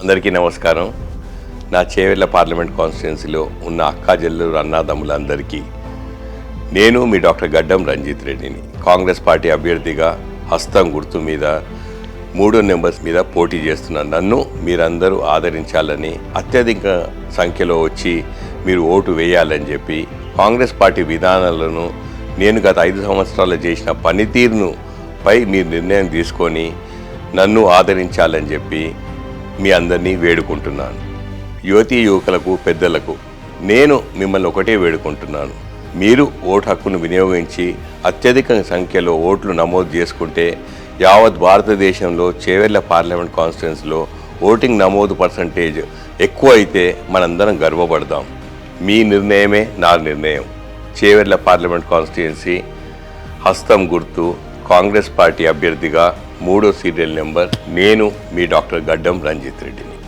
అందరికీ నమస్కారం. నా చేవెళ్ళ పార్లమెంట్ కాన్స్టిట్యున్సీలో ఉన్న అక్కా చెల్లెలు అన్నాదమ్ములందరికీ నేను మీ డాక్టర్ గడ్డం రంజిత్ రెడ్డిని. కాంగ్రెస్ పార్టీ అభ్యర్థిగా హస్తం గుర్తు మీద మూడో నెంబర్స్ మీద పోటీ చేస్తున్నాను నన్ను మీరందరూ ఆదరించాలని అత్యధిక సంఖ్యలో వచ్చి మీరు ఓటు వేయాలని చెప్పి కాంగ్రెస్ పార్టీ విధానాలను నేను గత ఐదు సంవత్సరాలు చేసిన పనితీరును పై మీరు నిర్ణయం తీసుకొని నన్ను ఆదరించాలని చెప్పి మీ అందరినీ వేడుకుంటున్నాను. యువతీ యువకులకు పెద్దలకు నేను మిమ్మల్ని ఒకటే వేడుకుంటున్నాను. మీరు ఓటు హక్కును వినియోగించి అత్యధిక సంఖ్యలో ఓట్లు నమోదు చేసుకుంటే యావత్ భారతదేశంలో చేవెళ్ళ పార్లమెంట్ కాన్స్టిట్యున్సీలో ఓటింగ్ నమోదు పర్సంటేజ్ ఎక్కువ అయితే మనందరం గర్వపడదాం. మీ నిర్ణయమే నా నిర్ణయం. చేవెళ్ళ పార్లమెంట్ కాన్స్టిట్యున్సీ హస్తం గుర్తు కాంగ్రెస్ పార్టీ అభ్యర్థిగా మూడో సీరియల్ నెంబర్ నేను మీ డాక్టర్ గడ్డం రంజిత్ రెడ్డిని.